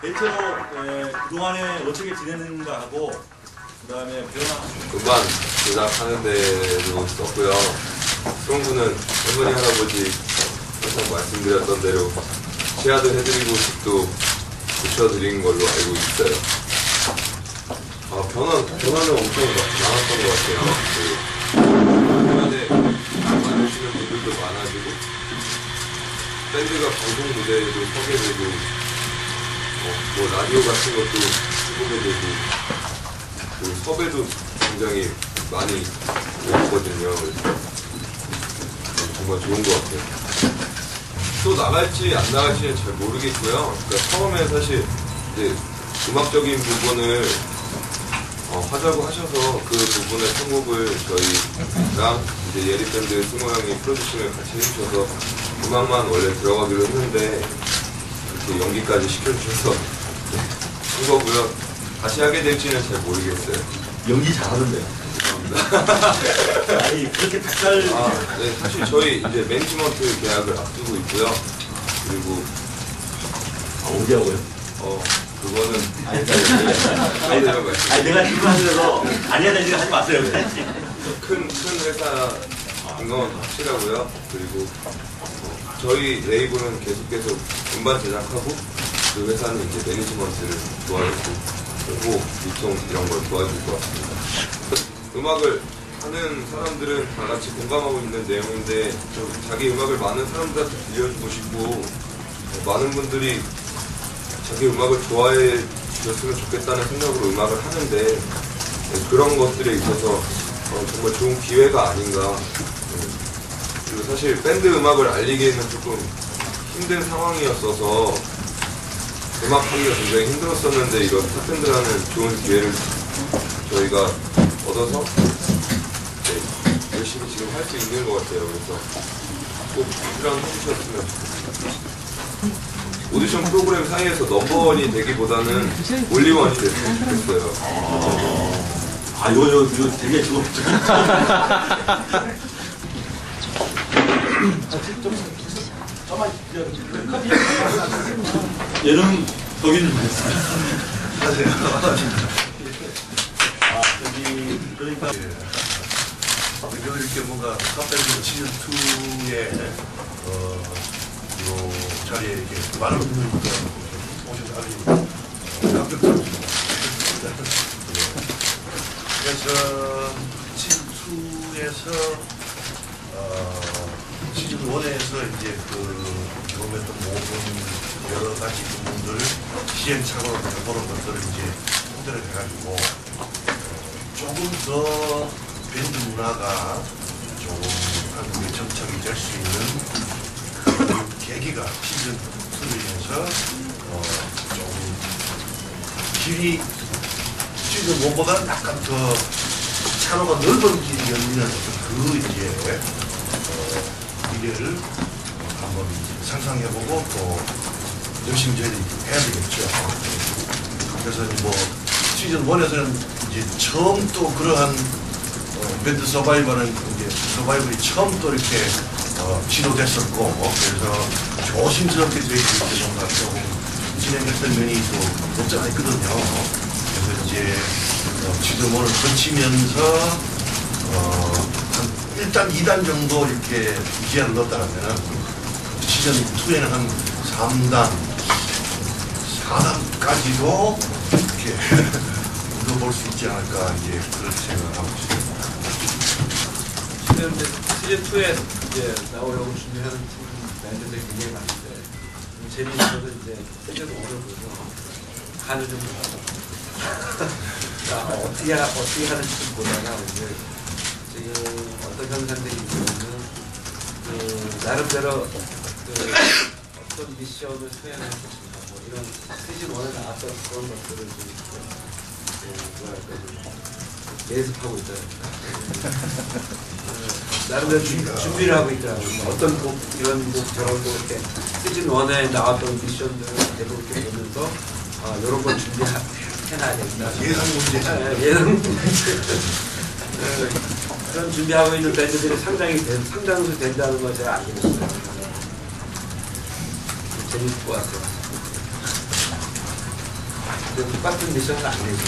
대체로 에, 그동안에 어떻게 지내는가 하고 그 다음에 변화 음반 제작하는 데도 썼고요. 수영구는 할머니 할아버지 항상 말씀드렸던 대로 치아도 해드리고 집도 고쳐드린 걸로 알고 있어요. 아 변화 변화는 엄청 많았던 것 같아요. 그 주변에 많으시는 분들도 많아지고 밴드가 방송 무대에도 서게 되고 어, 뭐 라디오 같은 것도 해보게 되고 그 섭외도 굉장히 많이 오거든요. 정말 좋은 것 같아요. 또 나갈지 안 나갈지는 잘 모르겠고요. 그러니까 처음에 사실 이제 음악적인 부분을 어, 하자고 하셔서 그 부분의 편곡을 저희랑 이제 예리밴드 승호 형이 프로듀싱을 같이 해주셔서 음악만 원래 들어가기로 했는데 그렇게 연기까지 시켜주셔서 네, 한 거고요. 다시 하게 될지는 잘 모르겠어요. 연기 잘하던데요. 아니 그렇게 닭살 아, 네, 사실 저희 이제 매니지먼트 계약을 앞두고 있고요. 그리고 아, 어디 하고요? 어 그거는 아니, 아니, 내가 지금 하면서 아니야 되지 하지 마세요. 큰, 큰 회사인 건 확실하고요. 그리고 어, 저희 레이블은 계속해서 음반 제작하고 그 회사는 이제 매니지먼트를 도와주고 그리고 유통 이런 걸 도와줄 것 같습니다. 음악을 하는 사람들은 다 같이 공감하고 있는 내용인데 좀 자기 음악을 많은 사람들한테 들려주고 싶고 어, 많은 분들이 자기 음악을 좋아해 주셨으면 좋겠다는 생각으로 음악을 하는데 네, 그런 것들에 있어서 어, 정말 좋은 기회가 아닌가. 네. 그리고 사실 밴드 음악을 알리기에는 조금 힘든 상황이었어서 음악하기가 굉장히 힘들었었는데 이런 탑밴드라는 좋은 기회를 저희가 얻어서 네, 열심히 지금 할 수 있는 것 같아요. 그래서 꼭 출연 해주셨으면 좋겠습니다. 오디션 프로그램 사이에서 넘버원이 되기보다는 올리원이 됐으면 좋겠어요. 아 이거 이거, 이거 되게 지금 얘는 거기는 됐습니다. 아 저기 그러니까 이렇게 뭔가 카페드 시즌 2의 어, 요 자리에 이렇게 많은 분들이 오셔서 아주 감격스럽습니다. 그래서 시즌 2에서 어, 시즌 1에서 이제 그 경험했던 모든 여러 가지 부분들 시행착오로 해보는 것들을 이제 통제를 해가지고 조금 더 밴드 문화가 조금 한국에 정착이 될 수 있는 그 계기가 시즌 2로 인해서 어, 조금 길이 시즌 1보다는 약간 더 차로가 넓은 길이 열리는 그 이제 어, 미래를 한번 상상해보고 또 열심히 저희들이 해야 되겠죠. 그래서 뭐 시즌 1에서는 이제 처음 또 그러한 어, 밴드 서바이벌은 이제 서바이벌이 처음 또 이렇게 어, 지도됐었고 그래서 조심스럽게 저희들이 뭔가 조금 진행했던 면이 또 없지 않아 있거든요. 그래서 이제 어, 1을 거치면서 어, 한 1단, 2단 정도 이렇게 기한을 넣었다면 시즌 2에는 한 3단, 4단까지도 이렇게 넣어볼 수 있지 않을까 이제 그렇게 생각하고 있습니다. 지금 시즌 2에 이제 나오려고 준비하는 팀 밴드들이 굉장히 많은데 좀 재미있어도 이제 5를 보고 간을 좀 자, 어떻게 하- 어떻게 하는지 좀 보다가 이제 지금 어떤 현상들이 있냐면 그 나름대로 그 어떤 미션을 수행할 것인가 뭐 이런 시즌 1에 나왔던 그런 것들을 좀 그 뭐랄까 좀 예습하고 있다. 나름대로 준- 준비를 하고 있더라고요. 어떤 곡, 이런 곡, 저런 곡, 이렇게 시즌 1에 나왔던 미션들을 대부분 이렇게 보면서 아, 이런 걸 준비해놔야 된다. 예상 문제. 예, 예상 문제. 그런 준비하고 있는 밴드들이 상당히 된, 상당수 된다는 걸 제가 알고 있어요. 재밌을 것 같아요. 근데 똑같은 미션은 안 되죠.